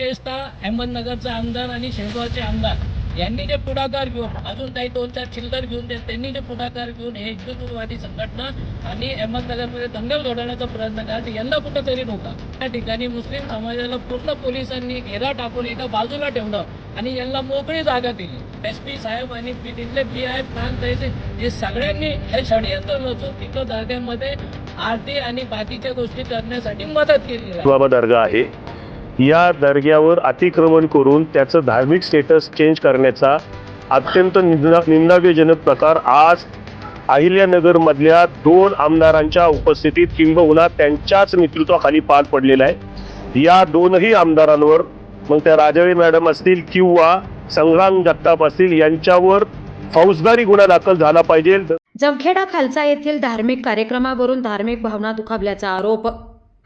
विशेषतः अहमदनगरचा आमदार आणि शेगावचे आमदार यांनी जे पुढाकार घेऊन अजून काही दोन चार चिल्लर घेऊन ते त्यांनी जे पुढाकार घेऊन हे हिंदुत्ववादी संघटना आणि अहमदनगरमध्ये दंगल घडवण्याचा प्रयत्न करा ते यंदा कुठंतरी नव्हता. त्या ठिकाणी मुस्लिम समाजाला पूर्ण पोलिसांनी घेरा टाकून एका बाजूला ठेवलं आणि यांना मोकळी जागा दिली. एस पी साहेब आणि पी तिथले पी आय प्रांत हे सगळ्यांनी हे षडयंत्र रचून तिथं दर्ग्यामध्ये आरती आणि बाकीच्या गोष्टी करण्यासाठी मदत केली. बाबा दर्गा आहे. या दर्ग्यावर अतिक्रमण करून त्याचं धार्मिक स्टेटस चेंज करण्याचा अत्यंत निंदा निंदाव्यजनक प्रकार आज अहिल्यानगरमधल्या दोन आमदारांच्या उपस्थितीत किंबहुना त्यांच्याच नेतृत्वाखाली पार पडलेला आहे. या दोनही आमदारांवर मग त्या राजावे मॅडम असतील किंवा संग्राम जगताप असतील यांच्यावर फौजदारी गुन्हा दाखल झाला पाहिजे. जमखेडा खालसा येथील धार्मिक कार्यक्रमावरून धार्मिक भावना दुखावल्याचा आरोप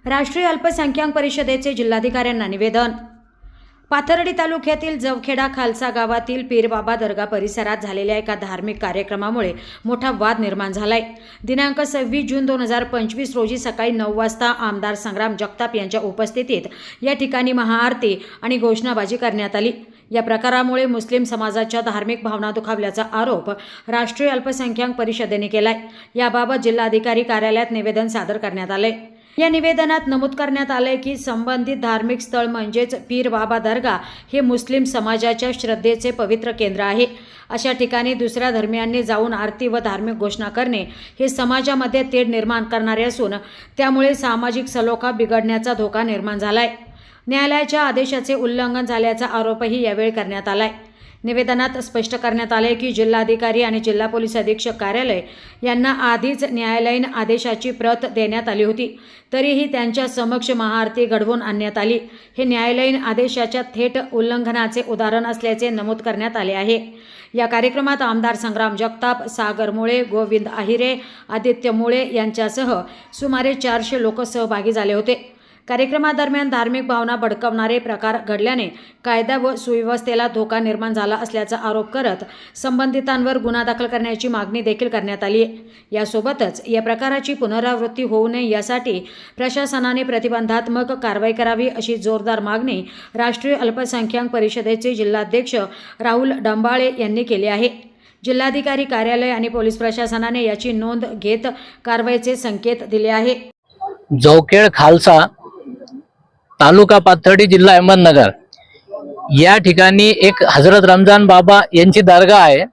राष्ट्रीय अल्पसंख्याक परिषदेचे जिल्हाधिकाऱ्यांना निवेदन. पाथर्डी तालुक्यातील जवखेडा खालसा गावातील पीरबाबा दर्गा परिसरात झालेल्या एका धार्मिक कार्यक्रमामुळे मोठा वाद निर्माण झालाय. दिनांक सव्वीस जून दोन हजार पंचवीस रोजी सकाळी नऊ वाजता आमदार संग्राम जगताप यांच्या उपस्थितीत या ठिकाणी महाआरती आणि घोषणाबाजी करण्यात आली. या प्रकारामुळे मुस्लिम समाजाच्या धार्मिक भावना दुखावल्याचा आरोप राष्ट्रीय अल्पसंख्याक परिषदेने केलाय. याबाबत जिल्हाधिकारी कार्यालयात निवेदन सादर करण्यात आले या निवेदनात नमूद करण्यात आलंय की संबंधित धार्मिक स्थळ म्हणजेच पीर बाबा दर्गा हे मुस्लिम समाजाच्या श्रद्धेचे पवित्र केंद्र आहे. अशा ठिकाणी दुसऱ्या धर्मियांनी जाऊन आरती व धार्मिक घोषणा करणे हे समाजामध्ये तेढ निर्माण करणारे असून त्यामुळे सामाजिक सलोखा बिघडण्याचा धोका निर्माण झालाय. न्यायालयाच्या आदेशाचे उल्लंघन झाल्याचा आरोपही यावेळी करण्यात आलाय. निवेदनात स्पष्ट करण्यात आले की जिल्हाधिकारी आणि जिल्हा पोलीस अधीक्षक कार्यालय यांना आधीच न्यायालयीन आदेशाची प्रत देण्यात आली होती. तरीही त्यांच्या समक्ष महाआरती घडवून आणण्यात आली. हे न्यायालयीन आदेशाच्या थेट उल्लंघनाचे उदाहरण असल्याचे नमूद करण्यात आले आहे. या कार्यक्रमात आमदार संग्राम जगताप सागर मुळे गोविंद आहिरे आदित्य मुळे यांच्यासह सुमारे चारशे लोक सहभागी झाले होते. कार्यक्रमादरम्यान धार्मिक भावना भडकवणारे प्रकार घडल्याने कायदा व सुव्यवस्थेला धोका निर्माण झाला असल्याचा आरोप करत संबंधितांवर गुन्हा दाखल करण्याची मागणी देखील करण्यात आली आहे. यासोबतच या प्रकाराची पुनरावृत्ती होऊ नये यासाठी प्रशासनाने प्रतिबंधात्मक कारवाई करावी अशी जोरदार मागणी राष्ट्रीय अल्पसंख्याक परिषदेचे जिल्हाध्यक्ष राहुल डंबाळे यांनी केली आहे. जिल्हाधिकारी कार्यालय आणि पोलीस प्रशासनाने याची नोंद घेत कारवाईचे संकेत दिले आहे. जवखेड खालसा तालुका पाथर्डी जिल्हा अहमदनगर. या ठिकाणी एक हजरत रमजान बाबा यांची दर्गा आहे.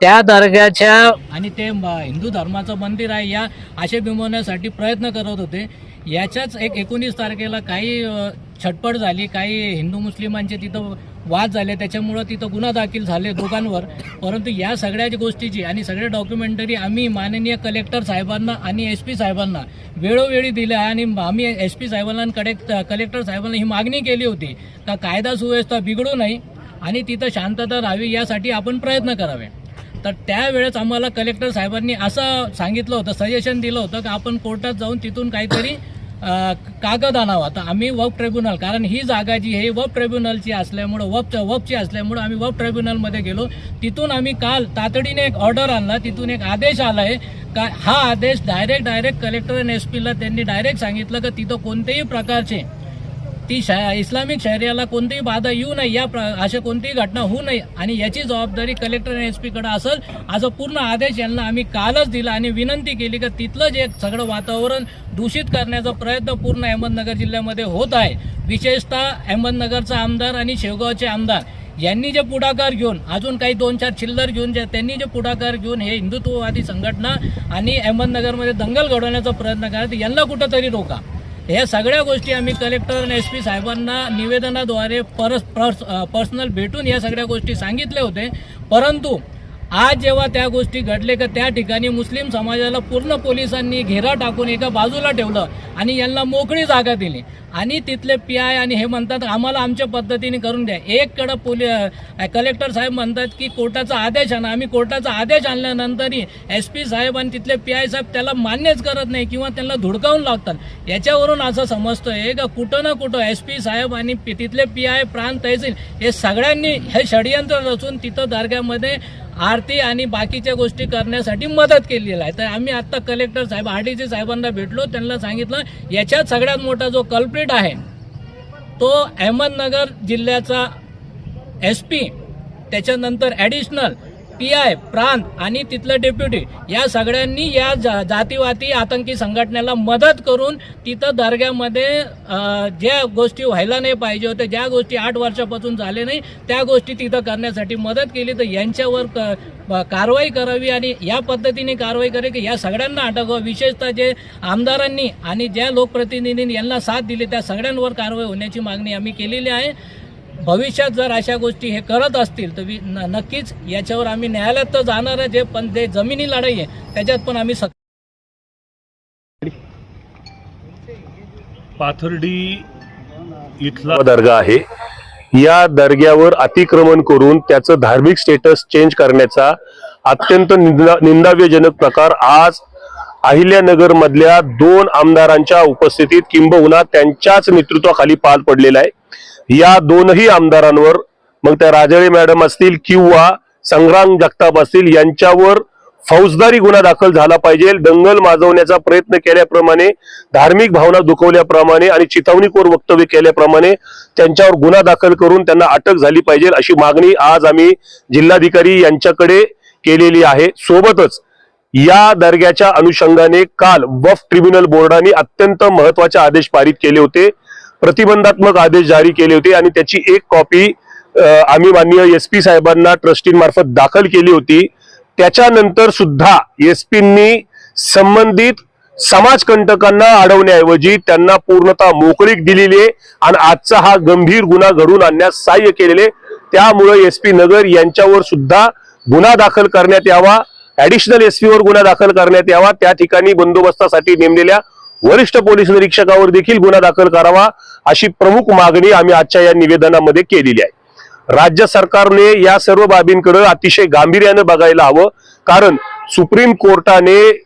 त्या दर्ग्याच्या आणि ते हिंदू धर्माचं मंदिर आहे या आशे बिंबवण्यासाठी प्रयत्न करत होते. याच्याच एक एकोणीस तारखेला काही छटपट झाली. काही हिंदू मुस्लिमांचे तिथं वाद झाले त्याच्यामुळं तिथं गुन्हा दाखल झाले दोघांवर. परंतु या सगळ्या गोष्टीची आणि सगळ्या डॉक्युमेंटरी आम्ही माननीय कलेक्टर साहेबांना आणि एस पी साहेबांना वेळोवेळी दिल्या आणि आम्ही एस पी साहेबांना कडे कलेक्टर साहेबांना ही मागणी केली होती का कायदा सुव्यवस्था बिघडू नये आणि तिथं शांतता राहावी यासाठी आपण प्रयत्न करावे. तर त्यावेळेस आम्हाला कलेक्टर साहेबांनी असं सांगितलं होतं सजेशन दिलं होतं की आपण कोर्टात जाऊन तिथून काहीतरी कागद आणावा. तर आम्ही वफ ट्रिब्युनल कारण ही जागा जी आहे वफ ट्रिब्युनलची असल्यामुळं वफ वफची असल्यामुळं आम्ही वफ ट्रिब्युनलमध्ये गेलो. तिथून आम्ही काल तातडीने एक ऑर्डर आणला. तिथून एक आदेश आलाय. का हा आदेश डायरेक्ट डायरेक्ट कलेक्टर आणि एस पीला त्यांनी डायरेक्ट सांगितलं की तिथं कोणत्याही प्रकारचे ती शा इस्लामिक शहरियाला कोणतीही बाधा येऊ नये या प्र अशा कोणतीही घटना होऊ नये आणि याची जबाबदारी कलेक्टर आणि एस पीकडे असेल असा पूर्ण आदेश यांना आम्ही कालच दिला आणि विनंती केली की तिथलं जे सगळं वातावरण दूषित करण्याचा प्रयत्न पूर्ण अहमदनगर जिल्ह्यामध्ये होत आहे. विशेषतः अहमदनगरचा आमदार आणि शेवगावचे आमदार यांनी जे पुढाकार घेऊन अजून काही दोन चार चिल्लर घेऊन जे त्यांनी जे पुढाकार घेऊन हे हिंदुत्ववादी संघटना आणि अहमदनगरमध्ये दंगल घडवण्याचा प्रयत्न करत यांना कुठंतरी रोका. ह्या सगळ्या गोष्टी आम्ही कलेक्टर आणि एस पी साहेबांना निवेदनाद्वारे परस पर्स पर्सनल भेटून या सगळ्या गोष्टी सांगितले होते परंतु आज जेव्हा त्या गोष्टी घडले का त्या ठिकाणी मुस्लिम समाजाला पूर्ण पोलिसांनी घेरा टाकून एका बाजूला ठेवलं आणि यांना मोकळी जागा दिली. आणि तिथले पी आय आणि हे म्हणतात आम्हाला आमच्या पद्धतीने करून द्या. एक कडं पोली कलेक्टर साहेब म्हणतात की कोर्टाचा आदेश आणा. आम्ही कोर्टाचा आदेश आणल्यानंतरही एस पी साहेब आणि तिथले पी आय साहेब त्याला मान्यच करत नाही किंवा त्यांना धुडकावून लागतात याच्यावरून असं समजतंय का कुठं ना कुठं एस पी साहेब आणि तिथले पी आय प्रांत तहसील हे सगळ्यांनी हे षडयंत्र रचून तिथं दर्ग्यामध्ये आरती आणि बाकीच्या गोष्टी करण्यासाठी मदत केलेली आहे. तर आम्ही आता कलेक्टर साहेब आरडीसी साहेबांना भेटलो. त्यांना सांगितलं याच्यात सगळ्यात मोठा जो कल्प्रिट आहे तो अहमदनगर जिल्ह्याचा एस पी त्याच्यानंतर ॲडिशनल पी आय प्रांत आणि तिथलं डेप्युटी या सगळ्यांनी या जा जातीवाती आतंकी संघटनेला मदत करून तिथं दर्ग्यामध्ये ज्या गोष्टी व्हायला नाही पाहिजे होत्या ज्या गोष्टी आठ वर्षापासून झाले नाही त्या गोष्टी तिथं करण्यासाठी मदत केली. तर यांच्यावर क कारवाई करावी आणि या पद्धतीने कारवाई करावी की या सगळ्यांना अटक व्हावी विशेषतः जे आमदारांनी आणि ज्या लोकप्रतिनिधींनी यांना साथ दिली त्या सगळ्यांवर कारवाई होण्याची मागणी आम्ही केलेली आहे. भविष्यात जर अशा गोष्टी हे करत असतील तर नक्कीच याच्यावर आम्ही न्यायालयात तर जाणार आहे जे पण जे जमिनी लढाई आहे त्याच्यात पण आम्ही सक पाथर्डी इथला दर्गा आहे. या दर्ग्यावर अतिक्रमण करून त्याचं धार्मिक स्टेटस चेंज करण्याचा अत्यंत निंदा- निंदाव्यजनक प्रकार आज अहिल्यानगर मधल्या दोन आमदारांच्या उपस्थितीत किंबहुना त्यांच्याच नेतृत्वाखाली पार पडलेला आहे. या दोनही आमदारांवर मग त्या राजळे मॅडम असतील किंवा संग्राम जगताप असतील यांच्यावर फौजदारी गुन्हा दाखल झाला पाहिजे. दंगल माजवण्याचा प्रयत्न केल्याप्रमाणे धार्मिक भावना दुखवल्याप्रमाणे आणि चिथावणीखोर वक्तव्य केल्याप्रमाणे त्यांच्यावर गुन्हा दाखल करून त्यांना अटक झाली पाहिजे अशी मागणी आज आम्ही जिल्हाधिकारी यांच्याकडे केलेली आहे. सोबतच या दर्ग्याच्या अनुषंगाने काल वफ ट्रिब्युनल बोर्डाने अत्यंत महत्त्वाचे आदेश पारित केले होते. प्रतिबंधात्मक आदेश जारी केले होते आणि त्याची एक कॉपी आम्ही माननीय एस पी साहेबांना ट्रस्टींमार्फत दाखल केली होती. त्याच्यानंतर सुद्धा एस पींनी संबंधित समाजकंटकांना अडवण्याऐवजी त्यांना पूर्णतः मोकळीक दिलेली आहे आणि आजचा हा गंभीर गुन्हा घडून आणण्यास सहाय्य केलेले त्यामुळे एस पी नगर यांच्यावर सुद्धा गुन्हा दाखल करण्यात यावा. ऍडिशनल एस वर गुन्हा दाखल करण्यात यावा. त्या ठिकाणी बंदोबस्तासाठी नेमलेल्या वरिष्ठ पोलीस निरीक्षकावर देखील गुन्हा दाखल करावा अशी प्रमुख मागणी आम्ही आजच्या या निवेदनामध्ये केलेली आहे. राज्य सरकारने या सर्व बाबींकडे अतिशय गांभीर्यानं बघायला हवं कारण सुप्रीम कोर्टाने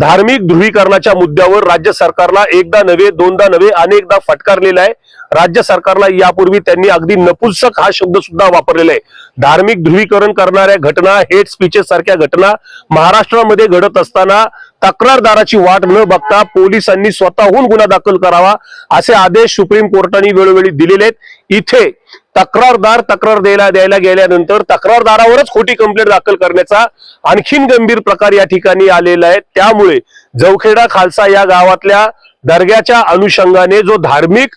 धार्मिक ध्रुवीकरणाच्या मुद्द्यावर राज्य सरकारला एकदा नव्हे दोनदा नव्हे अनेकदा फटकारलेला आहे. राज्य सरकारला यापूर्वी त्यांनी अगदी नपुंसक हा शब्द सुद्धा वापरलेला आहे. धार्मिक ध्रुवीकरण करणाऱ्या घटना हेट स्पीचेस सारख्या घटना महाराष्ट्रामध्ये घडत असताना तक्रारदाराची वाट न बघता पोलिसांनी स्वतःहून गुन्हा दाखल करावा असे आदेश सुप्रीम कोर्टाने वेळोवेळी दिलेले आहेत. इथे तक्रारदार तक्रार द्यायला द्यायला गेल्यानंतर तक्रारदारावरच खोटी कंप्लेंट दाखल करण्याचा आणखीन गंभीर प्रकार या ठिकाणी आलेला आहे. त्यामुळे जवखेडा खालसा या गावातल्या दर्ग्याच्या अनुषंगाने जो धार्मिक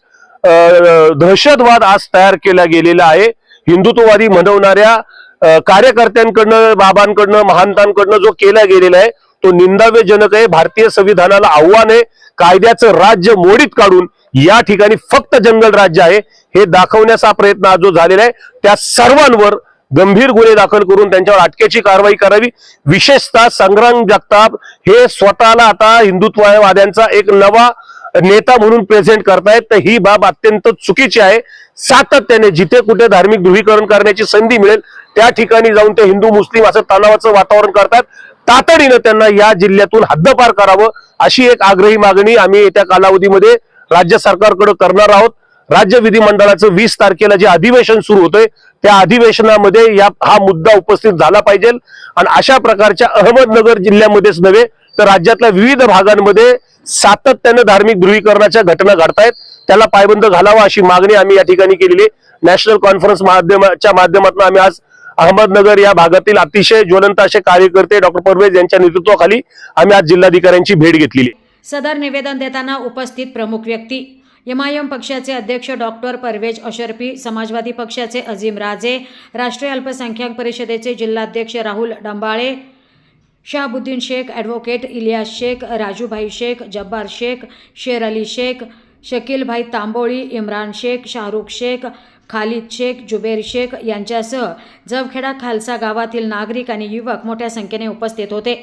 दहशतवाद आज तयार केला गेलेला आहे हिंदुत्ववादी म्हणवणाऱ्या कार्यकर्त्यांकडनं बाबांकडनं महांतांकडनं जो केला गेलेला आहे तो निंदाव्यजनक आहे. भारतीय संविधानाला आव्हान आहे. कायद्याचं राज्य मोडीत काढून या ठिकाणी फक्त जंगल राज्य आहे. हे दाखवण्याचा प्रयत्न आज जो झालेला आहे त्या सर्वांवर गंभीर गुन्हे दाखल करून त्यांच्यावर अटकेची कारवाई करावी. विशेषतः संग्राम जगताप हे स्वतःला आता हिंदुत्ववाद्यांचा एक नवा नेता म्हणून प्रेझेंट करतायत. तर ही बाब अत्यंत चुकीची आहे. सातत्याने जिथे कुठे धार्मिक ध्रुवीकरण करण्याची संधी मिळेल त्या ठिकाणी जाऊन ते हिंदू मुस्लिम असं तणावाचं वातावरण करतात. तातडीनं त्यांना या जिल्ह्यातून हद्दपार करावं अशी एक आग्रही मागणी आम्ही येत्या कालावधीमध्ये राज्य सरकारकडे करणार आहोत. राज्य विधिमंडळाचं वीस तारखेला जे अधिवेशन सुरू होतंय त्या अधिवेशनामध्ये या हा मुद्दा उपस्थित झाला पाहिजे. आणि अशा प्रकारच्या अहमदनगर जिल्ह्यामध्येच नव्हे तर राज्यातल्या विविध भागांमध्ये सातत्यानं धार्मिक ध्रुवीकरणाच्या घटना घडतायत. त्याला पायबंद घालावा अशी मागणी आम्ही या ठिकाणी केलेली नॅशनल कॉन्फरन्स माध्यमाच्या माध्यमातून आम्ही आज अहमदनगर या भागातील अतिशय ज्वलंत असे कार्यकर्ते डॉक्टर परवेज यांच्या नेतृत्वाखाली आम्ही आज जिल्हाधिकाऱ्यांची भेट घेतलेली सदर निवेदन देताना उपस्थित प्रमुख व्यक्ती एमआयएम पक्षाचे अध्यक्ष डॉक्टर परवेज अशरफी समाजवादी पक्षाचे अजिम राजे राष्ट्रीय अल्पसंख्याक परिषदेचे जिल्हाध्यक्ष राहुल डंबाळे शहाबुद्दीन शेख ॲडव्होकेट इलियास शेख राजूभाई शेख जब्बार शेख शेर अली शेख शकीलभाई तांबोळी इम्रान शेख शाहरुख शेख खालिद शेख जुबेर शेख यांच्यासह जवखेडा खालसा गावातील नागरिक आणि युवक मोठ्या संख्येने उपस्थित होते.